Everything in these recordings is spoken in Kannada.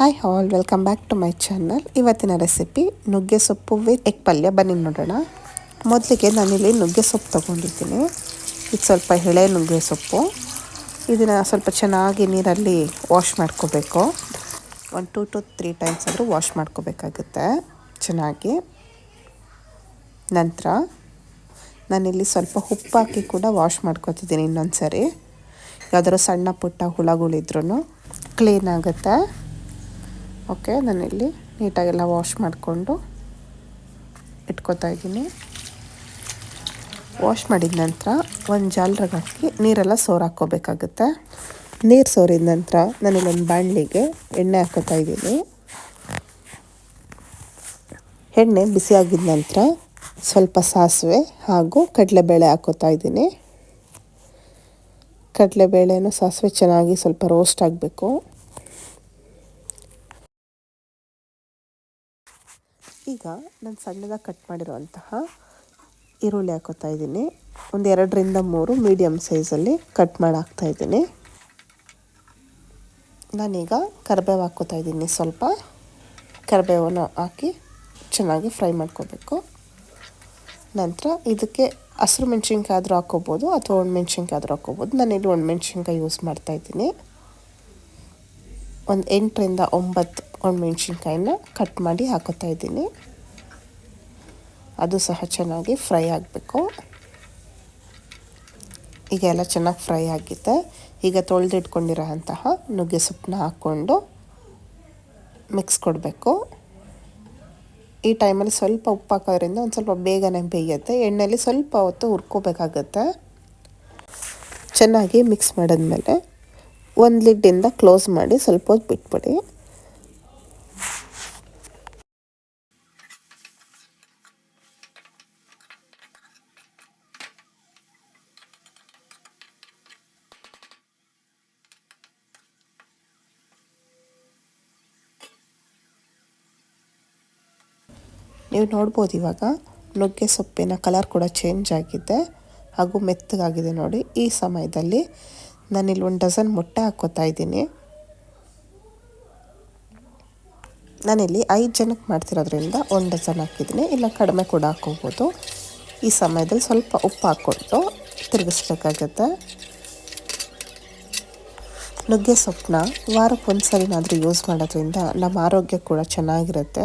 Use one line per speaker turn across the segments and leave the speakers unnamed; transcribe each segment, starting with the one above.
Hi all welcome back to my channel ಇವತ್ತಿನ ರೆಸಿಪಿ ನುಗ್ಗೆ ಸೊಪ್ಪು ವಿತ್ ಎಗ್ ಪಲ್ಯ. ಬನ್ನಿ ನೋಡೋಣ. ಮೊದಲಿಗೆ ನಾನಿಲ್ಲಿ ನುಗ್ಗೆ ಸೊಪ್ಪು ತೊಗೊಂಡಿದ್ದೀನಿ. ಇದು ಸ್ವಲ್ಪ ಎಳೆ ನುಗ್ಗೆ ಸೊಪ್ಪು. ಇದನ್ನು ಸ್ವಲ್ಪ ಚೆನ್ನಾಗಿ ನೀರಲ್ಲಿ ವಾಶ್ ಮಾಡ್ಕೋಬೇಕು. ಒಂದು ಟೂ ಟು ತ್ರೀ ಟೈಮ್ಸ್ ಆದರೂ ವಾಶ್ ಮಾಡ್ಕೋಬೇಕಾಗುತ್ತೆ. ಚೆನ್ನಾಗಿ. ನಂತರ ನಾನಿಲ್ಲಿ ಸ್ವಲ್ಪ ಉಪ್ಪು ಹಾಕಿ ಕೂಡ ವಾಶ್ ಮಾಡ್ಕೊತಿದ್ದೀನಿ ಇನ್ನೊಂದು ಸರಿ ಯಾವ್ದಾದ್ರು ಸಣ್ಣ ಪುಟ್ಟ ಹುಳಗಳಿದ್ರೂ ಕ್ಲೀನ್ ಆಗುತ್ತೆ. ಓಕೆ ನಾನಿಲ್ಲಿ ನೀಟಾಗೆಲ್ಲ ವಾಶ್ ಮಾಡಿಕೊಂಡು ಇಟ್ಕೋತಾ ಇದ್ದೀನಿ. ವಾಶ್ ಮಾಡಿದ ನಂತರ ಒಂದು ಜಾಲ್ರಾಗ ಹಾಕಿ ನೀರೆಲ್ಲ ಸೋರ್ ನೀರು ಸೋರಿದ ನಂತರ ನಾನಿಲ್ಲೊಂದು ಬಾಣಲಿಗೆ ಎಣ್ಣೆ ಹಾಕೋತಾ ಇದ್ದೀನಿ. ಎಣ್ಣೆ ಬಿಸಿಯಾಗಿದ ನಂತರ ಸ್ವಲ್ಪ ಸಾಸಿವೆ ಹಾಗೂ ಕಡಲೆಬೇಳೆ ಹಾಕೋತಾ ಇದ್ದೀನಿ. ಕಡಲೆಬೇಳೆನೂ ಸಾಸಿವೆ ಚೆನ್ನಾಗಿ ಸ್ವಲ್ಪ ರೋಸ್ಟ್ ಆಗಬೇಕು. ಈಗ ನಾನು ಸಣ್ಣದಾಗಿ ಕಟ್ ಮಾಡಿರುವಂತಹ ಈರುಳ್ಳಿ ಹಾಕೋತಾ ಇದ್ದೀನಿ. ಒಂದು ಎರಡರಿಂದ ಮೂರು ಮೀಡಿಯಮ್ ಸೈಜಲ್ಲಿ ಕಟ್ ಮಾಡಿ ಹಾಕ್ತಾ ಇದ್ದೀನಿ. ನಾನೀಗ ಕರಿಬೇವು ಹಾಕೋತಾ ಇದ್ದೀನಿ ಸ್ವಲ್ಪ. ಕರಿಬೇವನ್ನು ಹಾಕಿ ಚೆನ್ನಾಗಿ ಫ್ರೈ ಮಾಡ್ಕೋಬೇಕು. ನಂತರ ಇದಕ್ಕೆ ಹಸಿರು ಮೆಣಸಿನ್ಕಾಯಿ ಆದರೂ ಹಾಕ್ಕೋಬೋದು ಅಥವಾ ಒಣಮೆಣ್ಸಿನ್ಕಾಯಿ ಆದರೂ ಹಾಕ್ಕೋಬೋದು ನಾನಿಲ್ಲಿ ಒಣಮೆಣ್ಸಿನ್ಕಾಯಿ ಯೂಸ್ ಮಾಡ್ತಾಯಿದ್ದೀನಿ ಒಂದು ಎಂಟರಿಂದ ಒಂಬತ್ತು ಒಣಮೆಣ್ಸಿನ್ಕಾಯಿನ ಕಟ್ ಮಾಡಿ ಹಾಕೋತಾ ಇದ್ದೀನಿ. ಅದು ಸಹ ಚೆನ್ನಾಗಿ ಫ್ರೈ ಆಗಬೇಕು. ಈಗ ಎಲ್ಲ ಚೆನ್ನಾಗಿ ಫ್ರೈ ಆಗಿದೆ. ಈಗ ತೊಳೆದಿಟ್ಕೊಂಡಿರೋ ಅಂತಹ ನುಗ್ಗೆ ಸೊಪ್ಪನ್ನ ಹಾಕ್ಕೊಂಡು ಮಿಕ್ಸ್ ಕೊಡಬೇಕು. ಈ ಟೈಮಲ್ಲಿ ಸ್ವಲ್ಪ ಉಪ್ಪು ಹಾಕೋದ್ರಿಂದ ಒಂದು ಸ್ವಲ್ಪ ಬೇಗನೆ ಬೇಯುತ್ತೆ. ಎಣ್ಣೆಯಲ್ಲಿ ಸ್ವಲ್ಪ ಹೊತ್ತು ಹುರ್ಕೋಬೇಕಾಗತ್ತೆ. ಚೆನ್ನಾಗಿ ಮಿಕ್ಸ್ ಮಾಡಿದ್ಮೇಲೆ ಒಂದು ಲಿಡ್ಡಿಂದ ಕ್ಲೋಸ್ ಮಾಡಿ ಸ್ವಲ್ಪ ಹೊತ್ತು ಬಿಟ್ಬಿಡಿ. ನೀವು ನೋಡ್ಬೋದು ಇವಾಗ, ನುಗ್ಗೆ ಸೊಪ್ಪಿನ ಕಲರ್ ಕೂಡ ಚೇಂಜ್ ಆಗಿದೆ ಹಾಗೂ ಮೆತ್ತಗಾಗಿದೆ ನೋಡಿ. ಈ ಸಮಯದಲ್ಲಿ ನಾನಿಲ್ಲಿ ಒಂದು ಡಜನ್ ಮೊಟ್ಟೆ ಹಾಕ್ಕೋತಾ ಇದ್ದೀನಿ. ನಾನಿಲ್ಲಿ ಐದು ಜನಕ್ಕೆ ಮಾಡ್ತಿರೋದ್ರಿಂದ ಒಂದು ಡಜನ್ ಹಾಕಿದ್ದೀನಿ. ಇಲ್ಲ ಕಡಿಮೆ ಕೂಡ ಹಾಕೋಬೋದು. ಈ ಸಮಯದಲ್ಲಿ ಸ್ವಲ್ಪ ಉಪ್ಪು ಹಾಕ್ಕೊಟ್ಟು ತಿರುಗಿಸ್ಬೇಕಾಗತ್ತೆ. ನುಗ್ಗೆ ಸೊಪ್ಪನ್ನ ವಾರಕ್ಕೆ ಒಂದು ಸರಿನಾದರೂ ಯೂಸ್ ಮಾಡೋದ್ರಿಂದ ನಮ್ಮ ಆರೋಗ್ಯ ಕೂಡ ಚೆನ್ನಾಗಿರುತ್ತೆ.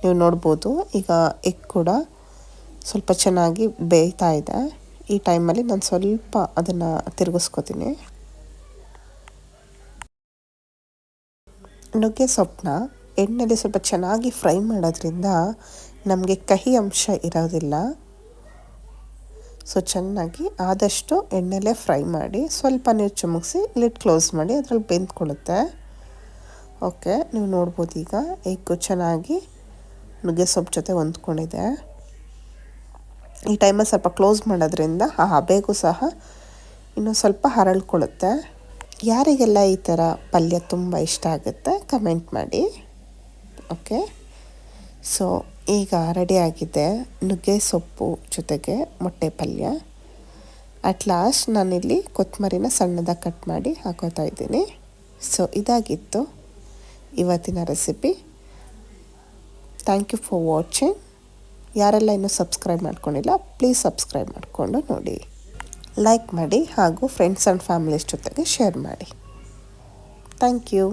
ನೀವು ನೋಡ್ಬೋದು. ಈಗ ಎಗ್ ಕೂಡ ಸ್ವಲ್ಪ ಚೆನ್ನಾಗಿ ಬೇಯ್ತಾ ಇದೆ. ಈ ಟೈಮಲ್ಲಿ ನಾನು ಸ್ವಲ್ಪ ಅದನ್ನು ತಿರುಗಿಸ್ಕೊತೀನಿ. ನುಗ್ಗೆ ಸೊಪ್ಪನ್ನ ಎಣ್ಣೆಲಿ ಸ್ವಲ್ಪ ಚೆನ್ನಾಗಿ ಫ್ರೈ ಮಾಡೋದ್ರಿಂದ ನಮಗೆ ಕಹಿ ಅಂಶ ಇರೋದಿಲ್ಲ. ಸೊ ಚೆನ್ನಾಗಿ ಆದಷ್ಟು ಎಣ್ಣೆಲೇ ಫ್ರೈ ಮಾಡಿ ಸ್ವಲ್ಪ ನೀರು ಚುಮುಕ್ಸಿ ಲಿಡ್ ಕ್ಲೋಸ್ ಮಾಡಿ ಅದರಲ್ಲಿ ಬೆಂದ್ಕೊಳ್ಳುತ್ತೆ. ಓಕೆ ನೀವು ನೋಡ್ಬೋದು ಈಗ ಎಗ್ಗು ಚೆನ್ನಾಗಿ ನುಗ್ಗೆ ಸೊಪ್ಪು ಜೊತೆ ಹೊಂದ್ಕೊಂಡಿದೆ. ಈ ಟೈಮಲ್ಲಿ ಸ್ವಲ್ಪ ಕ್ಲೋಸ್ ಮಾಡೋದ್ರಿಂದ ಆ ಹಬೆಗೂ ಸಹ ಇನ್ನೂ ಸ್ವಲ್ಪ ಹರಳ್ಕೊಳ್ಳುತ್ತೆ. ಯಾರಿಗೆಲ್ಲ ಈ ಥರ ಪಲ್ಯ ತುಂಬ ಇಷ್ಟ ಆಗುತ್ತೆ ಕಮೆಂಟ್ ಮಾಡಿ. ಓಕೆ ಸೊ ಈಗ ರೆಡಿಯಾಗಿದೆ ನುಗ್ಗೆ ಸೊಪ್ಪು ಜೊತೆಗೆ ಮೊಟ್ಟೆ ಪಲ್ಯ. ಅಟ್ ಲಾಸ್ಟ್ ನಾನಿಲ್ಲಿ ಕೊತ್ತಂಬರಿನ ಸಣ್ಣದಾಗಿ ಕಟ್ ಮಾಡಿ ಹಾಕೋತಾ ಇದ್ದೀನಿ. ಸೊ ಇದಾಗಿತ್ತು ಇವತ್ತಿನ recipe thank you for watching ಯಾರೆಲ್ಲ ಇನ್ನೂ ಸಬ್ಸ್ಕ್ರೈಬ್ ಮಾಡ್ಕೊಂಡಿಲ್ಲ ಪ್ಲೀಸ್ ಸಬ್ಸ್ಕ್ರೈಬ್ ಮಾಡಿಕೊಂಡು ನೋಡಿ. ಲೈಕ್ ಮಾಡಿ ಹಾಗೂ ಫ್ರೆಂಡ್ಸ್ ಆ್ಯಂಡ್ ಫ್ಯಾಮಿಲೀಸ್ ಜೊತೆಗೆ ಶೇರ್ ಮಾಡಿ. Thank you